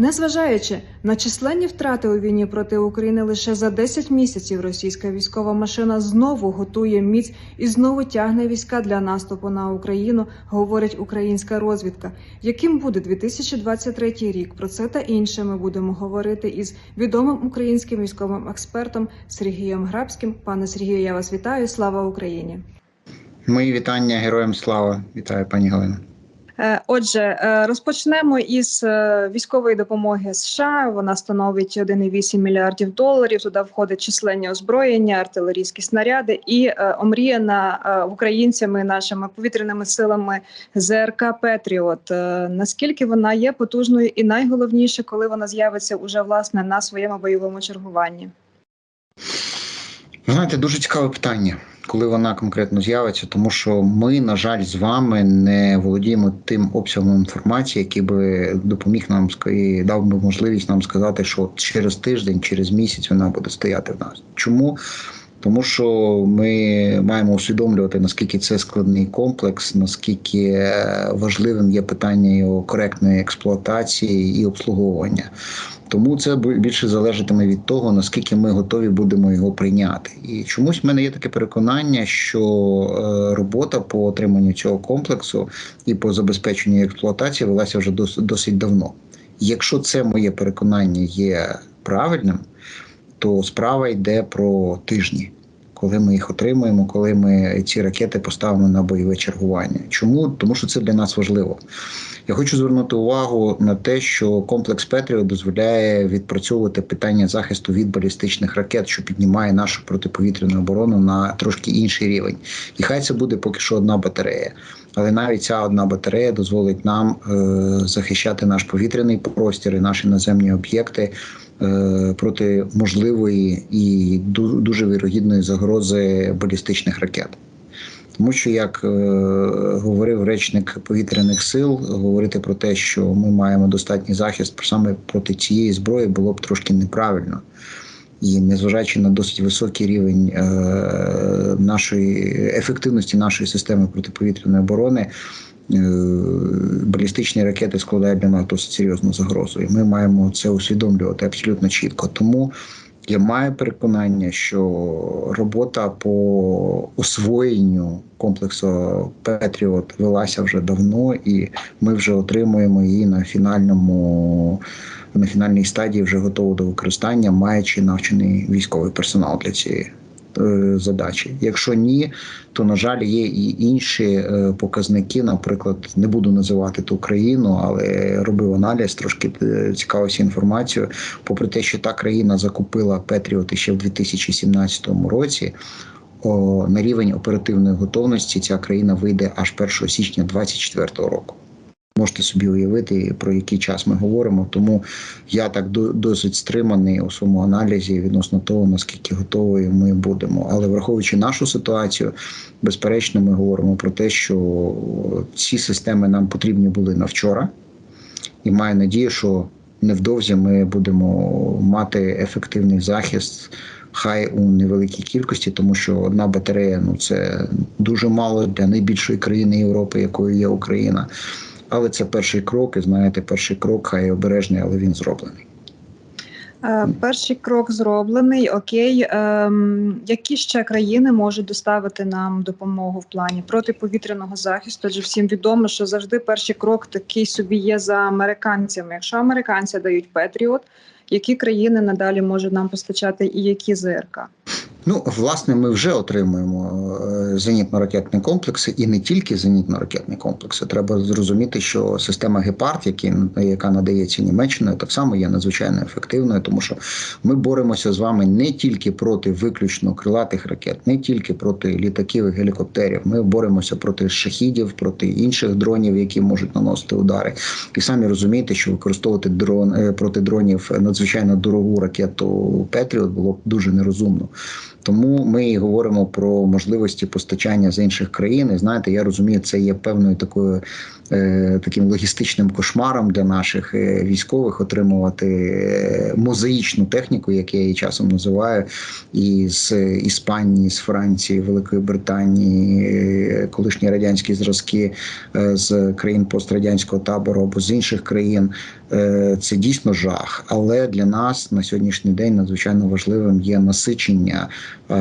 Незважаючи на численні втрати у війні проти України, лише за 10 місяців російська військова машина знову готує міць і знову тягне війська для наступу на Україну, говорить українська розвідка. Яким буде 2023 рік? Про це та інше ми будемо говорити із відомим українським військовим експертом Сергієм Грабським. Пане Сергію, я вас вітаю. Слава Україні! Мої вітання героям слава. Вітаю, пані Галина. Е, Отже, е, розпочнемо із е, військової допомоги США. Вона становить 1,8 мільярдів доларів. Туди входить численні озброєння, артилерійські снаряди і омріяна українцями нашими повітряними силами ЗРК Петріот. Наскільки вона є потужною, і найголовніше, коли вона з'явиться уже власне на своєму бойовому чергуванні? Знаєте, дуже цікаве питання, коли вона конкретно з'явиться, тому що ми, на жаль, з вами не володіємо тим обсягом інформації, який би допоміг нам і дав би можливість нам сказати, що через тиждень, через місяць вона буде стояти в нас. Чому? Тому що ми маємо усвідомлювати, наскільки це складний комплекс, наскільки е, важливим є питання його коректної експлуатації і обслуговування. Тому це більше залежатиме від того, наскільки ми готові будемо його прийняти. І чомусь в мене є таке переконання, що е, робота по отриманню цього комплексу і по забезпеченню експлуатації велася вже дос- досить давно. Якщо це моє переконання є правильним, то справа йде про тижні. Коли ми їх отримуємо, коли ми ці ракети поставимо на бойове чергування. Чому? Тому що це для нас важливо. Я хочу звернути увагу на те, що комплекс Петріо дозволяє відпрацьовувати питання захисту від балістичних ракет, що піднімає нашу протиповітряну оборону на трошки інший рівень. І хай це буде поки що одна батарея. Але навіть ця одна батарея дозволить нам е, захищати наш повітряний простір і наші наземні об'єкти проти можливої і ду- дуже вірогідної загрози балістичних ракет. Тому що, як е, говорив речник повітряних сил, говорити про те, що ми маємо достатній захист саме проти цієї зброї, було б трошки неправильно. І незважаючи на досить високий рівень е, нашої ефективності нашої системи протиповітряної оборони, е, балістичні ракети складають для нас досить серйозну загрозу. І ми маємо це усвідомлювати абсолютно чітко. Тому я маю переконання, що робота по освоєнню комплексу Петріот велася вже давно, і ми вже отримуємо її на фінальному на фінальній стадії вже готову до використання, маючи навчений військовий персонал для цієї е, задачі. Якщо ні, то на жаль є і інші е, показники. Наприклад, не буду називати ту країну, але робив аналіз, трошки е, цікавився інформацією. Попри те, що та країна закупила Петріоти ще в 2017 році. О, на рівень оперативної готовності ця країна вийде аж 1 січня 2024 року. Можете собі уявити, про який час ми говоримо. Тому я так до- досить стриманий у своєму аналізі відносно того, наскільки готові ми будемо. Але враховуючи нашу ситуацію, безперечно, ми говоримо про те, що ці системи нам потрібні були на вчора, і маю надію, що невдовзі ми будемо мати ефективний захист. Хай у невеликій кількості, тому що одна батарея ну це дуже мало для найбільшої країни Європи, якою є Україна. Але це перший крок, і знаєте, перший крок хай обережний, але він зроблений. Е, Перший крок зроблений. Окей, ем, які ще країни можуть доставити нам допомогу в плані протиповітряного захисту? Адже всім відомо, що завжди перший крок такий собі є за американцями. Якщо американці дають Петріот, які країни надалі можуть нам постачати і які ЗРК? Ну, власне, ми вже отримуємо е, зенітно-ракетні комплекси, і не тільки зенітно-ракетні комплекси. Треба зрозуміти, що система Гепард, які, яка надається Німеччиною, так само є надзвичайно ефективною, тому що ми боремося з вами не тільки проти виключно крилатих ракет, не тільки проти літаків і гелікоптерів. Ми боремося проти шахідів, проти інших дронів, які можуть наносити удари. І самі розумієте, що використовувати дрон е, проти дронів надзвичайно дорогу ракету Петріот було б дуже нерозумно. Тому ми і говоримо про можливості постачання з інших країн. І знаєте, я розумію, це є певною такою таким логістичним кошмаром для наших е, військових отримувати е, мозаїчну техніку, як я її часом називаю, із Іспанії, з Франції, Великої Британії, е, колишні радянські зразки е, з країн пострадянського табору або з інших країн. Е, Це дійсно жах, але для нас на сьогоднішній день надзвичайно важливим є насичення е,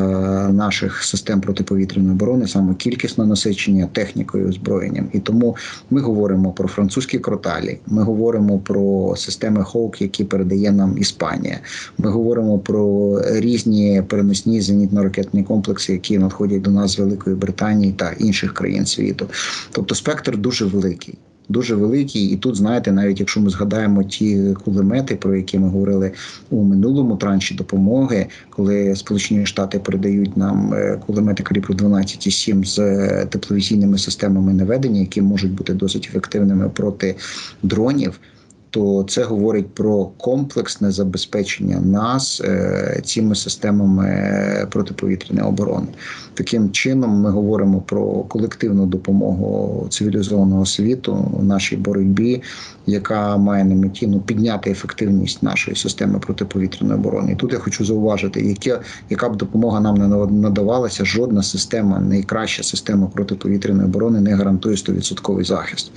наших систем протиповітряної оборони, саме кількісне насичення технікою, озброєнням. І тому ми говоримо про французькі кроталі, ми говоримо про системи Хоук, які передає нам Іспанія. Ми говоримо про різні переносні зенітно-ракетні комплекси, які надходять до нас з Великої Британії та інших країн світу. Тобто спектр дуже великий. Дуже великий, і тут знаєте, навіть якщо ми згадаємо ті кулемети, про які ми говорили у минулому транші допомоги, коли Сполучені Штати передають нам е, кулемети калібру 12,7 з е, тепловізійними системами наведення, які можуть бути досить ефективними проти дронів. То це говорить про комплексне забезпечення нас е, цими системами протиповітряної оборони. Таким чином, ми говоримо про колективну допомогу цивілізованого світу в нашій боротьбі, яка має на меті ну, підняти ефективність нашої системи протиповітряної оборони. І тут я хочу зауважити, яке, яка б допомога нам не надавалася, жодна система, найкраща система протиповітряної оборони не гарантує 100% захист.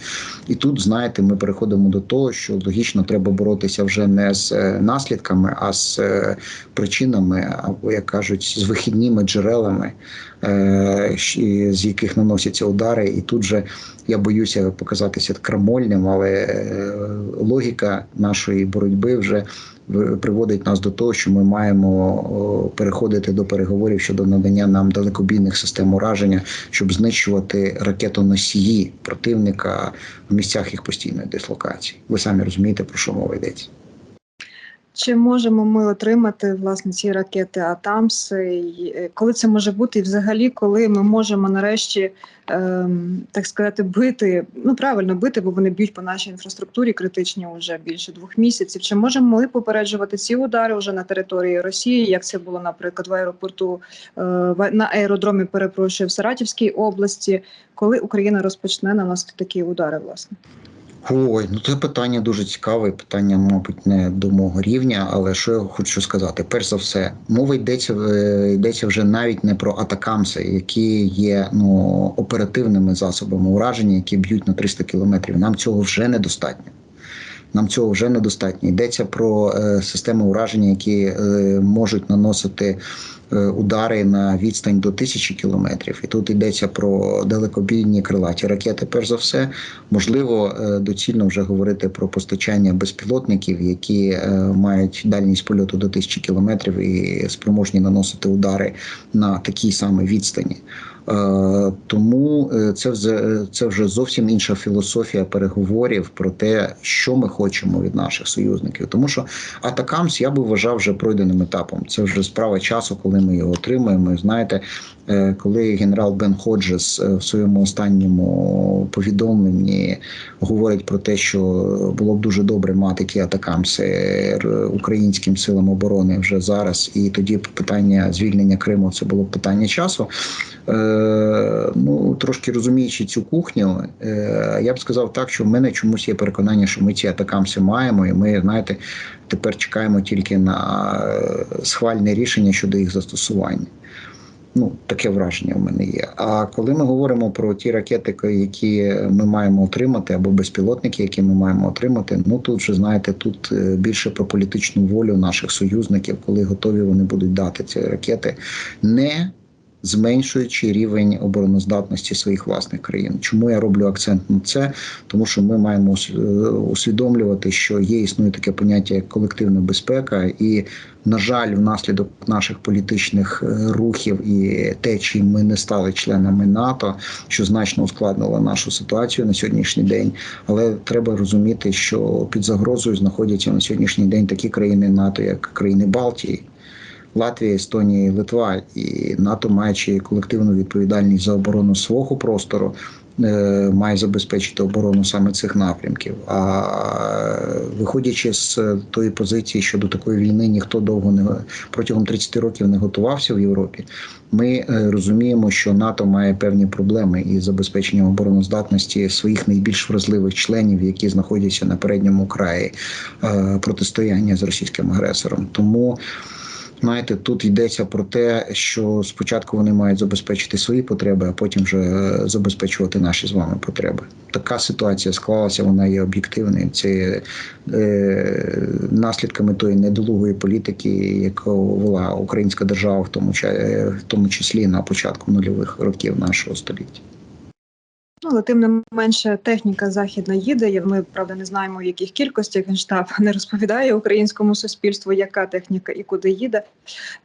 І тут, знаєте, ми переходимо до того, що логічно треба боротися вже не з е, наслідками, а з е, причинами, або як кажуть, з вихідними джерелами, е, з яких наносяться удари. І тут же я боюся показатися крамольним, але логіка нашої боротьби вже приводить нас до того, що ми маємо переходити до переговорів щодо надання нам далекобійних систем ураження, щоб знищувати ракетоносії противника в місцях їх постійної дислокації. Ви самі розумієте, про що мова йдеться. Чи можемо ми отримати власне ці ракети Атамс? Коли це може бути, і взагалі, коли ми можемо нарешті ем, так сказати бити, ну правильно бити, бо вони б'ють по нашій інфраструктурі критичні вже більше двох місяців. Чи можемо ми попереджувати ці удари вже на території Росії? Як це було, наприклад, в аеропорту е, на аеродромі? Перепрошую в Саратівській області, коли Україна розпочне наносити такі удари, власне? Ой, ну це питання дуже цікаве. Питання, мабуть, не до мого рівня, але що я хочу сказати? Перш за все, мова йдеться йдеться вже навіть не про атакамси, які є ну оперативними засобами ураження, які б'ють на 300 кілометрів. Нам цього вже недостатньо. Нам цього вже недостатньо. Йдеться про е, системи ураження, які е, можуть наносити е, удари на відстань до тисячі кілометрів. І тут йдеться про далекобійні крилаті ракети. Перш за все, можливо, е, доцільно вже говорити про постачання безпілотників, які е, мають дальність польоту до тисячі кілометрів і спроможні наносити удари на такій самій відстані. Е, тому е, це вже це вже зовсім інша філософія переговорів про те, що ми хочемо від наших союзників. Тому що Атакамс я би вважав вже пройденим етапом. Це вже справа часу, коли ми його отримаємо. Знаєте, е, коли генерал Бен Ходжес в своєму останньому повідомленні говорить про те, що було б дуже добре мати ті атакамси українським силам оборони вже зараз, і тоді питання звільнення Криму це було питання часу. Ну трошки розуміючи цю кухню, я б сказав так, що в мене чомусь є переконання, що ми ці атакамси маємо, і ми знаєте, тепер чекаємо тільки на схвальне рішення щодо їх застосування. Ну, таке враження в мене є. А коли ми говоримо про ті ракети, які ми маємо отримати, або безпілотники, які ми маємо отримати, ну тут вже знаєте, тут більше про політичну волю наших союзників, коли готові вони будуть дати ці ракети, не зменшуючи рівень обороноздатності своїх власних країн. Чому я роблю акцент на це? Тому що ми маємо усвідомлювати, що є існує таке поняття як колективна безпека, і на жаль, внаслідок наших політичних рухів і те, чим ми не стали членами НАТО, що значно ускладнило нашу ситуацію на сьогоднішній день. Але треба розуміти, що під загрозою знаходяться на сьогоднішній день такі країни НАТО, як країни Балтії. Латвія, Естонія і Литва і НАТО, маючи колективну відповідальність за оборону свого простору, має забезпечити оборону саме цих напрямків. А виходячи з тої позиції, що до такої війни ніхто довго не протягом 30 років не готувався в Європі. Ми розуміємо, що НАТО має певні проблеми із забезпеченням обороноздатності своїх найбільш вразливих членів, які знаходяться на передньому краї протистояння з російським агресором. Тому Знаєте, тут йдеться про те, що спочатку вони мають забезпечити свої потреби, а потім вже е, забезпечувати наші з вами потреби. Така ситуація склалася, вона є об'єктивною. Це е, наслідками тої недолугої політики, яку вела українська держава, в тому, ча- в тому числі на початку нульових років нашого століття. Ну, але тим не менше техніка західна їде. Ми правда не знаємо, в яких кількостях генштаб не розповідає українському суспільству, яка техніка і куди їде.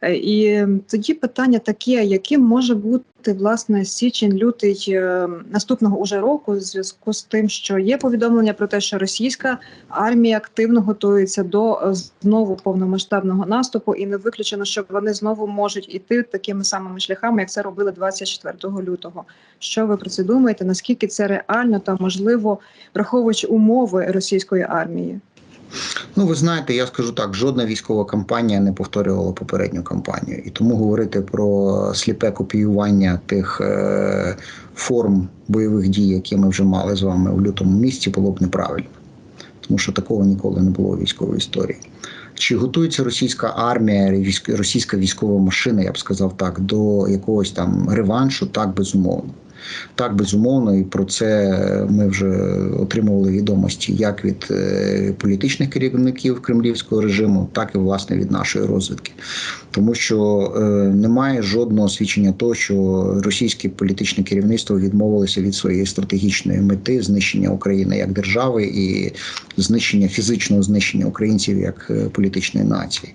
Е, І тоді питання таке: яким може бути власне січень, лютий е, наступного уже року, в зв'язку з тим, що є повідомлення про те, що російська армія активно готується до е, знову повномасштабного наступу, і не виключено, що вони знову можуть іти такими самими шляхами, як це робили 24 лютого. Що ви про це думаєте? Наскільки це реально та можливо, враховуючи умови російської армії? Ну, ви знаєте, я скажу так: жодна військова кампанія не повторювала попередню кампанію, і тому говорити про сліпе копіювання тих е, форм бойових дій, які ми вже мали з вами у лютому місці, було б неправильно, тому що такого ніколи не було у військовій історії. Чи готується російська армія, російська військова машина, я б сказав так, до якогось там реваншу? Так, безумовно. Так, безумовно, і про це ми вже отримували відомості як від е, політичних керівників кремлівського режиму, так і власне від нашої розвідки. Тому що е, немає жодного свідчення того, що російське політичне керівництво відмовилося від своєї стратегічної мети знищення України як держави і знищення фізичного знищення українців як е, політичної нації.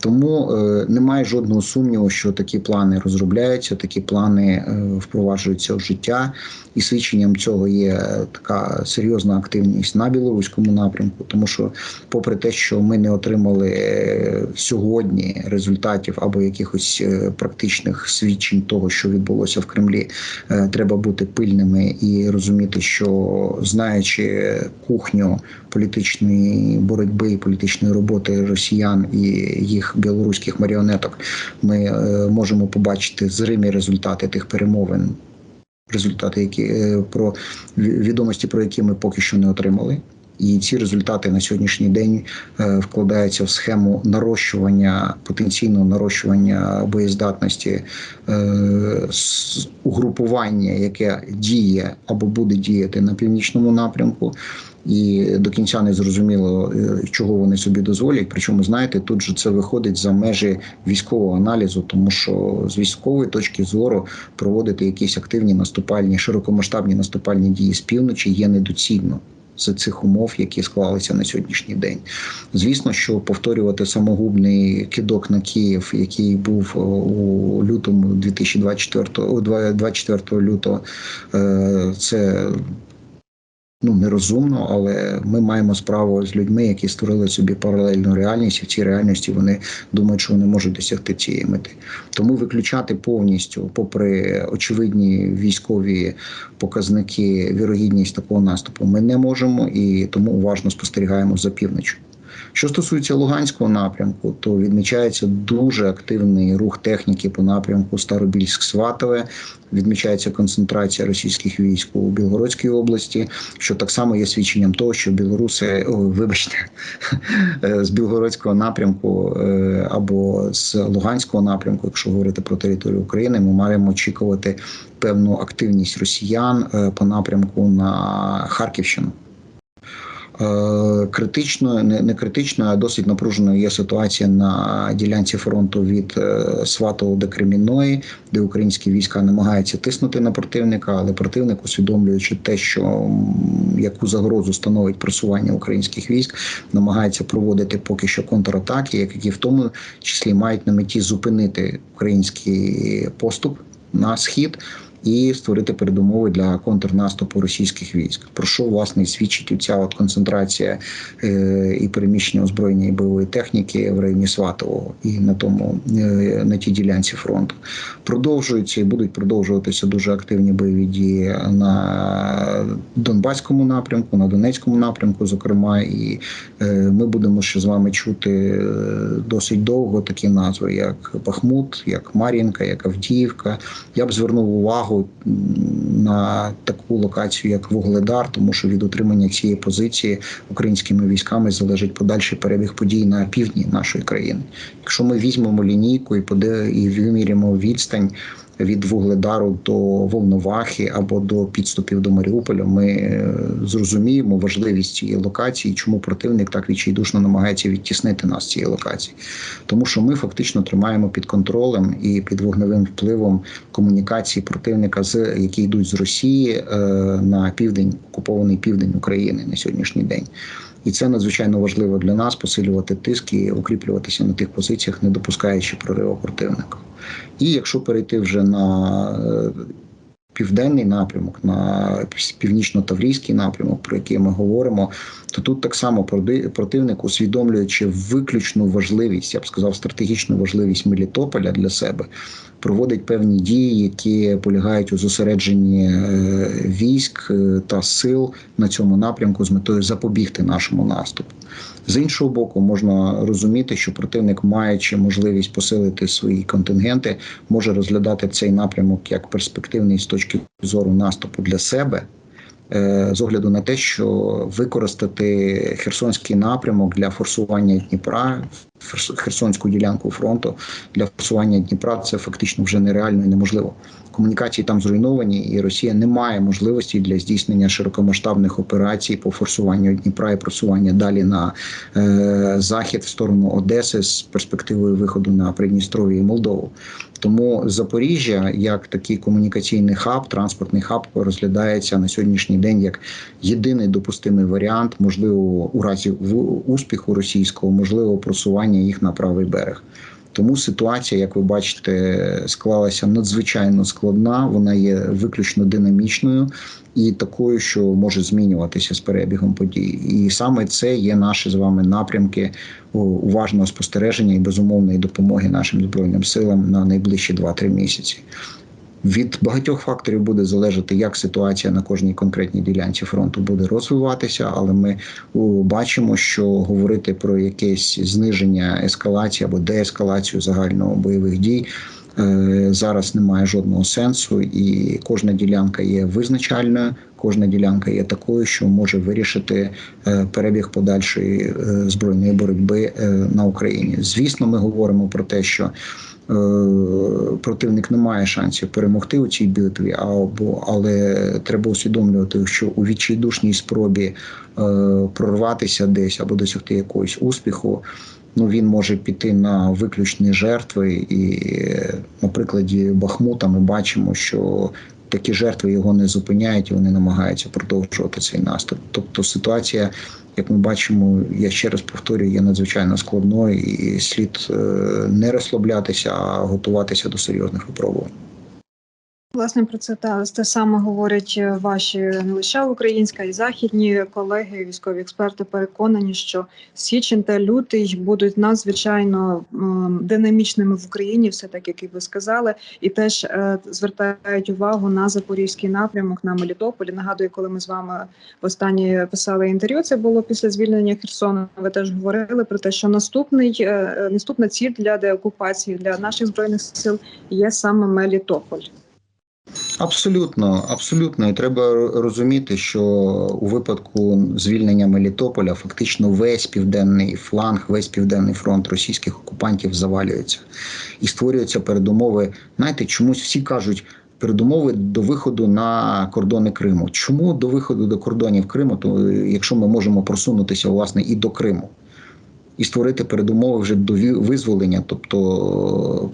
Тому немає жодного сумніву, що такі плани розробляються, такі плани впроваджуються в життя, і свідченням цього є така серйозна активність на білоруському напрямку, тому що, попри те, що ми не отримали е, сьогодні результатів або якихось е, практичних свідчень того, що відбулося в Кремлі, е, треба бути пильними і розуміти, що знаючи кухню політичної боротьби і політичної роботи росіян і їх білоруських маріонеток, ми можемо побачити зримі результати тих перемовин. Результати, які е, про відомості, про які ми поки що не отримали, і ці результати на сьогоднішній день е, вкладаються в схему нарощування потенційного нарощування боєздатності е, угрупування, яке діє або буде діяти на північному напрямку. І до кінця не зрозуміло, е, чого вони собі дозволять. Причому, знаєте, тут же це виходить за межі військового аналізу, тому що з військової точки зору проводити якісь активні наступальні, широкомасштабні наступальні дії з півночі є недоцільно. З цих умов, які склалися на сьогоднішній день, звісно, що повторювати самогубний кидок на Київ, який був у лютому 2024, о, 24 лютого, е, це ну нерозумно, але ми маємо справу з людьми, які створили собі паралельну реальність, і в цій реальності вони думають, що вони можуть досягти цієї мети. Тому виключати повністю, попри очевидні військові показники, вірогідність такого наступу, ми не можемо і тому уважно спостерігаємо за півночю. Що стосується Луганського напрямку, то відмічається дуже активний рух техніки по напрямку Старобільськ-Сватове. Відмічається концентрація російських військ у Білгородській області, що так само є свідченням того, що білоруси, о, вибачте, з Білгородського напрямку е, або з Луганського напрямку, якщо говорити про територію України, ми маємо очікувати певну активність росіян е, по напрямку на Харківщину. Е, Критично, не, не критично, а досить напруженою є ситуація на ділянці фронту від е, Сватово до Кремінної, де українські війська намагаються тиснути на противника, але противник, усвідомлюючи те, що яку загрозу становить просування українських військ, намагається проводити поки що контратаки, які в тому числі мають на меті зупинити український поступ на схід і створити передумови для контрнаступу російських військ. Про що власне свідчить ця от концентрація е, і переміщення озброєння і бойової техніки в районі Сватового і на тому е, на тій ділянці фронту. Продовжуються і будуть продовжуватися дуже активні бойові дії на Донбаському напрямку, на Донецькому напрямку, зокрема, і е, ми будемо ще з вами чути досить довго такі назви, як Бахмут, як Мар'їнка, як Авдіївка. Я б звернув увагу увагу на таку локацію, як Вугледар, тому що від утримання цієї позиції українськими військами залежить подальший перебіг подій на півдні нашої країни. Якщо ми візьмемо лінійку і поде і виміряємо відстань від Вугледару до Волновахи або до підступів до Маріуполя, ми е, зрозуміємо важливість цієї локації, чому противник так відчайдушно намагається відтіснити нас цієї локації, тому що ми фактично тримаємо під контролем і під вогневим впливом комунікації противника, з які йдуть з Росії е, на південь, окупований південь України на сьогоднішній день. І це надзвичайно важливо для нас посилювати тиск і укріплюватися на тих позиціях, не допускаючи прориву противника. І якщо перейти вже на е, південний напрямок, на північно-таврійський напрямок, про який ми говоримо, то тут так само противник, усвідомлюючи виключну важливість, я б сказав, стратегічну важливість Мелітополя для себе, проводить певні дії, які полягають у зосередженні е, військ е, та сил на цьому напрямку з метою запобігти нашому наступу. З іншого боку, можна розуміти, що противник, маючи можливість посилити свої контингенти, може розглядати цей напрямок як перспективний з точки зору наступу для себе. е, З огляду на те, що використати Херсонський напрямок для форсування Дніпра, Херсонську ділянку фронту для форсування Дніпра, це фактично вже нереально і неможливо. Комунікації там зруйновані, і Росія не має можливості для здійснення широкомасштабних операцій по форсуванню Дніпра і просування далі на е, захід в сторону Одеси з перспективою виходу на Придністров'я і Молдову. Тому Запоріжжя, як такий комунікаційний хаб, транспортний хаб, розглядається на сьогоднішній день як єдиний допустимий варіант, можливо, у разі успіху російського, можливо, просування їх на правий берег. Тому ситуація, як ви бачите, склалася надзвичайно складна. Вона є виключно динамічною і такою, що може змінюватися з перебігом подій. І саме це є наші з вами напрямки уважного спостереження і безумовної допомоги нашим збройним силам на найближчі 2-3 місяці. Від багатьох факторів буде залежати, як ситуація на кожній конкретній ділянці фронту буде розвиватися, але ми бачимо, що говорити про якесь зниження ескалації або деескалацію загального бойових дій е, зараз немає жодного сенсу, і кожна ділянка є визначальною. Кожна ділянка є такою, що може вирішити е, перебіг подальшої е, збройної боротьби е, на Україні. Звісно, ми говоримо про те, що е, противник не має шансів перемогти у цій битві, або але треба усвідомлювати, що у відчайдушній спробі е, прорватися десь або досягти якогось успіху. Ну, він може піти на виключні жертви, і на прикладі Бахмута ми бачимо, що такі жертви його не зупиняють, і вони намагаються продовжувати цей наступ. Тобто ситуація, як ми бачимо, я ще раз повторюю, є надзвичайно складною, і слід е, не розслаблятися, а готуватися до серйозних випробувань. Власне, про це та те саме говорять е, ваші не лише українська і західні колеги, військові експерти переконані, що січень та лютий будуть надзвичайно динамічними в Україні, все так як і ви сказали, і теж е, звертають увагу на запорізький напрямок на Мелітополі. Нагадую, коли ми з вами останнє писали інтерв'ю, це було після звільнення Херсона. Ви теж говорили про те, що наступний е, е, наступна ціль для деокупації для наших збройних сил є саме Мелітополь. Абсолютно, абсолютно, і треба розуміти, що у випадку звільнення Мелітополя фактично весь південний фланг, весь південний фронт російських окупантів завалюється і створюються передумови. Знаєте, чомусь всі кажуть. Передумови до виходу на кордони Криму. Чому до виходу до кордонів Криму? То якщо ми можемо просунутися власне і до Криму, і створити передумови вже до визволення, тобто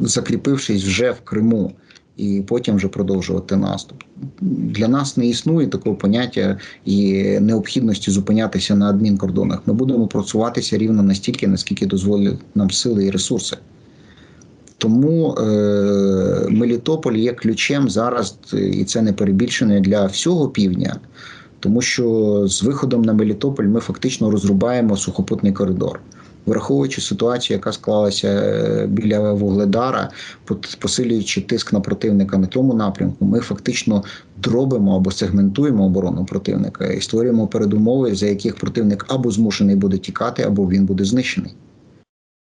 закріпившись вже в Криму і потім вже продовжувати наступ. Для нас не існує такого поняття і необхідності зупинятися на адмінкордонах. Ми будемо просуватися рівно настільки, наскільки дозволять нам сили і ресурси. Тому е, Мелітополь є ключем зараз, і це не перебільшення для всього півдня, тому що з виходом на Мелітополь ми фактично розрубаємо сухопутний коридор. Враховуючи ситуацію, яка склалася е, біля Вугледара, посилюючи тиск на противника на тому напрямку, ми фактично дробимо або сегментуємо оборону противника і створюємо передумови, за яких противник або змушений буде тікати, або він буде знищений.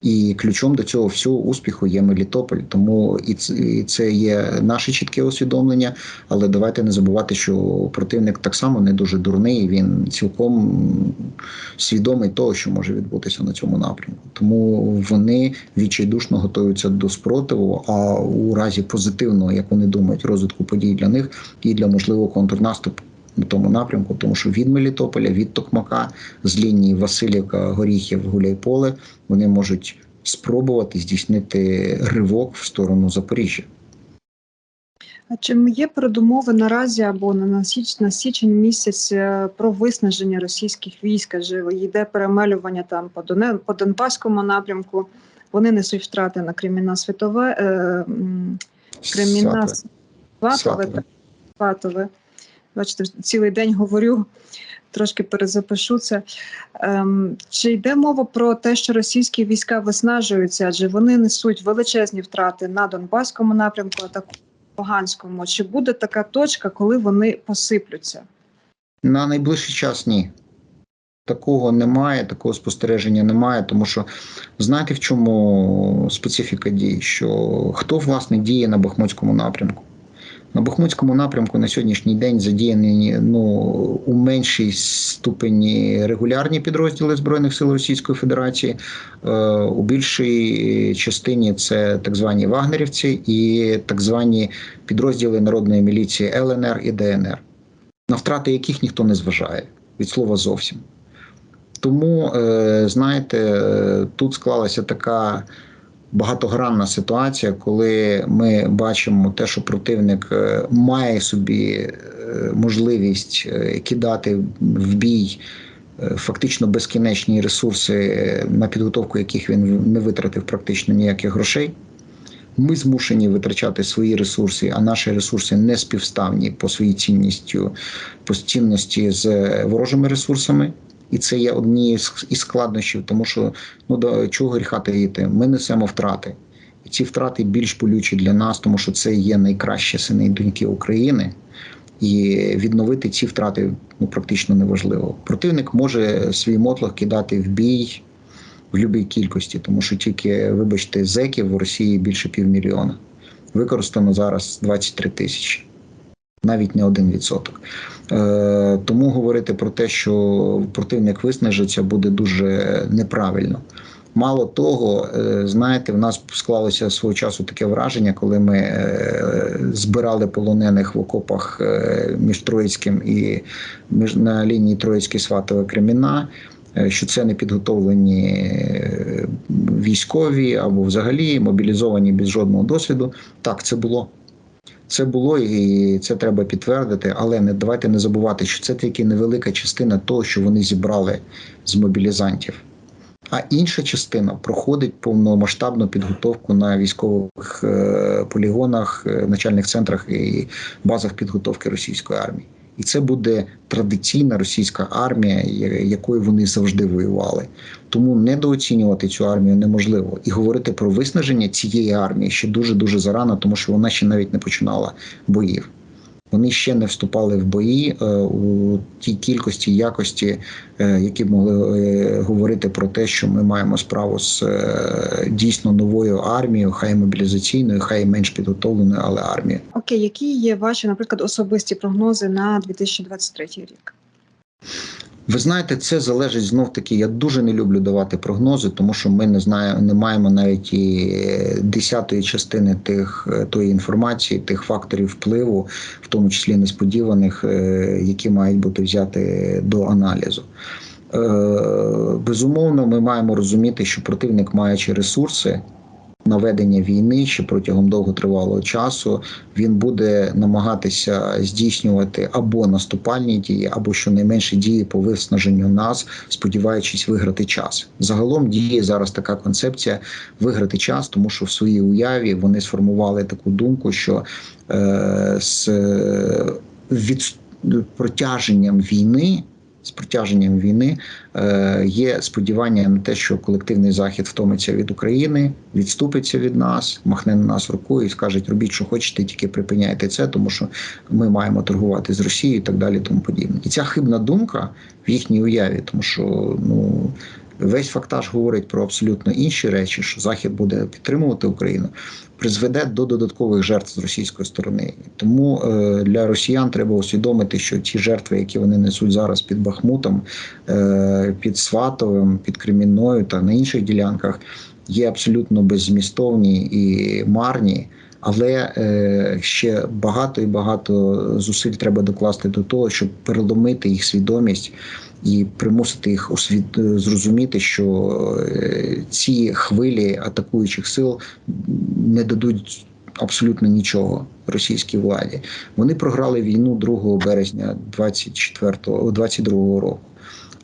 І ключом до цього всього успіху є Мелітополь. Тому і це, є наше чітке усвідомлення. Але давайте не забувати, що противник так само не дуже дурний. Він цілком свідомий того, що може відбутися на цьому напрямку. Тому вони відчайдушно готуються до спротиву. А у разі позитивного, як вони думають, розвитку подій для них і для можливого контрнаступу. На тому напрямку, тому що від Мелітополя, від Токмака, з лінії Васильівка, Горіхів, Гуляйполе, вони можуть спробувати здійснити ривок в сторону Запоріжжя. А чи є передумови наразі або на на січ на січень місяць е, про виснаження російських військ? Адже йде перемелювання там по Доне по Донбаському напрямку. Вони несуть втрати на Креміна Світове, е, Креміна Сватове. Сватове. Бачите, цілий день говорю, трошки перезапишу це. Ем, чи йде мова про те, що російські війська виснажуються, адже вони несуть величезні втрати на Донбаському напрямку, а також Луганському? Чи буде така точка, коли вони посиплються? На найближчий час ні. Такого немає, такого спостереження немає, тому що знаєте, в чому специфіка дій? Що хто власне діє на Бахмутському напрямку? На Бахмутському напрямку на сьогоднішній день задіяні ну, у меншій ступені регулярні підрозділи Збройних сил Російської Федерації, е, у більшій частині це так звані вагнерівці і так звані підрозділи народної міліції ЛНР і ДНР, на втрати яких ніхто не зважає від слова зовсім. Тому, е, знаєте, е, тут склалася така багатогранна ситуація, коли ми бачимо те, що противник е, має собі е, можливість е, кидати в бій фактично безкінечні ресурси, на підготовку яких він не витратив практично ніяких грошей. Ми змушені витрачати свої ресурси, а наші ресурси не співставні по своїй цінністю, по цінності з ворожими ресурсами. І це є одні з із складнощів, тому що ну до чого гріха таїти, ми несемо втрати. І ці втрати більш болючі для нас, тому що це є найкращі сини і доньки України. І відновити ці втрати ну практично неможливо. Противник може свій мотлох кидати в бій в будь-якій кількості, тому що тільки, вибачте, зеків в Росії більше півмільйона. Використано зараз 23 тисячі, навіть не один відсоток. Е, тому говорити про те, що противник виснажиться, буде дуже неправильно. Мало того, е, знаєте, в нас склалося свого часу таке враження, коли ми е, збирали полонених в окопах між Троїцьким і між на лінії Троїцький сватове Креміна. Що це не підготовлені військові або взагалі мобілізовані без жодного досвіду. Так, це було. Це було і це треба підтвердити, але не давайте не забувати, що це тільки невелика частина того, що вони зібрали з мобілізантів. А інша частина проходить повномасштабну підготовку на військових е, полігонах, е, начальних центрах і базах підготовки російської армії. І це буде традиційна російська армія, якою вони завжди воювали. Тому недооцінювати цю армію неможливо. І говорити про виснаження цієї армії ще дуже дуже зарано, тому що вона ще навіть не починала боїв. Вони ще не вступали в бої е, у тій кількості якості, е, які б могли е, говорити про те, що ми маємо справу з дійсно новою армією, хай мобілізаційною, хай менш підготовленою, але армією. Окей, які є ваші, наприклад, особисті прогнози на 2023 рік? Ви знаєте, це залежить знов таки. Я дуже не люблю давати прогнози, тому що ми не знаємо, не маємо навіть і десятої частини тих е, тої інформації, тих факторів впливу, в тому числі несподіваних, е, які мають бути взяти до аналізу. Е, Безумовно, ми маємо розуміти, що противник, маючи ресурси на ведення війни ще протягом довготривалого часу, він буде намагатися здійснювати або наступальні дії, або щонайменше дії по виснаженню нас, сподіваючись виграти час. Загалом діє зараз така концепція виграти час, тому що в своїй уяві вони сформували таку думку, що е, з від протяженням війни. З протяженням війни е, є сподівання на те, що колективний захід втомиться від України, відступиться від нас, махне на нас рукою і скаже, робіть, що хочете, тільки припиняйте це, тому що ми маємо торгувати з Росією і так далі. Тому подібне. І ця хибна думка в їхній уяві, тому що ну Весь фактаж говорить про абсолютно інші речі, що Захід буде підтримувати Україну, призведе до додаткових жертв з російської сторони. Тому е, для росіян треба усвідомити, що ті жертви, які вони несуть зараз під Бахмутом, е, під Сватовим, під Кремінною та на інших ділянках, є абсолютно беззмістовні і марні. Але е, ще багато і багато зусиль треба докласти до того, щоб переломити їх свідомість і примусити їх освід... зрозуміти, що е, ці хвилі атакуючих сил не дадуть абсолютно нічого російській владі. Вони програли війну 2 березня 24 22 року.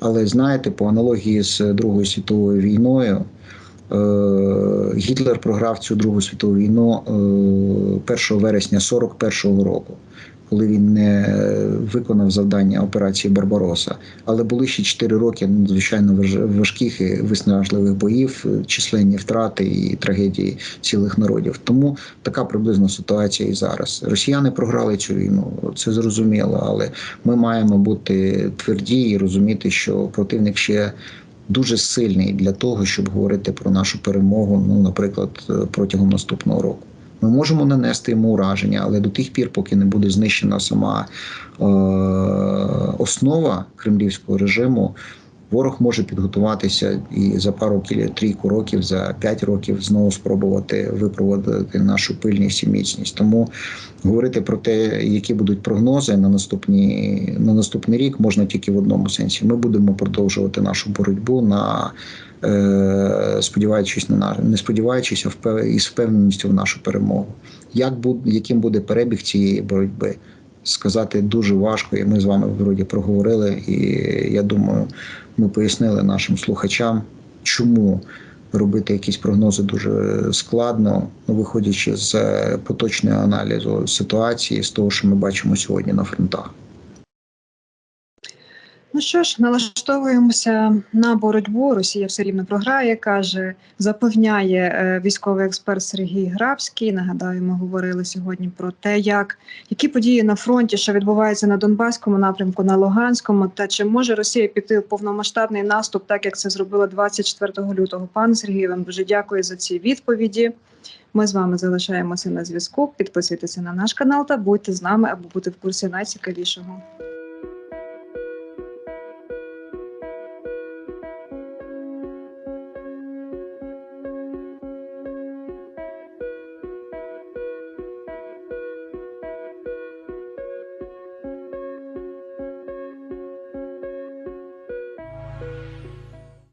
Але знаєте, по аналогії з Другою світовою війною. Е, Гітлер програв цю Другу світову війну е, 1 вересня 41-го року, коли він не виконав завдання операції Барбароса. Але були ще 4 роки надзвичайно важ- важких і виснажливих боїв, е, численні втрати і трагедії цілих народів. Тому така приблизно ситуація і зараз. Росіяни програли цю війну, це зрозуміло, але ми маємо бути тверді і розуміти, що противник ще дуже сильний для того, щоб говорити про нашу перемогу, ну, наприклад, е, протягом наступного року. Ми можемо нанести йому ураження, але до тих пір, поки не буде знищена сама е, основа кремлівського режиму, ворог може підготуватися і за пару трійку років, за п'ять років знову спробувати випроводити нашу пильність і міцність. Тому говорити про те, які будуть прогнози на наступні на наступний рік, можна тільки в одному сенсі. Ми будемо продовжувати нашу боротьбу на е, сподіваючись на на- не сподіваючись, а впев- із впевненістю в нашу перемогу. Як буде, яким буде перебіг цієї боротьби? Сказати дуже важко, і ми з вами вроді проговорили. І я думаю, ми пояснили нашим слухачам, чому робити якісь прогнози дуже складно, виходячи з поточного аналізу ситуації, з того, що ми бачимо сьогодні на фронтах. Ну що ж, налаштовуємося на боротьбу. Росія все рівно програє, каже, запевняє е, військовий експерт Сергій Грабський. Нагадаю, ми говорили сьогодні про те, як які події на фронті, що відбуваються на Донбаському напрямку, на Луганському, та чи може Росія піти в повномасштабний наступ, так як це зробила 24 лютого. Пане Сергію, вам дуже дякую за ці відповіді. Ми з вами залишаємося на зв'язку. Підписуйтеся на наш канал та будьте з нами, аби бути в курсі найцікавішого.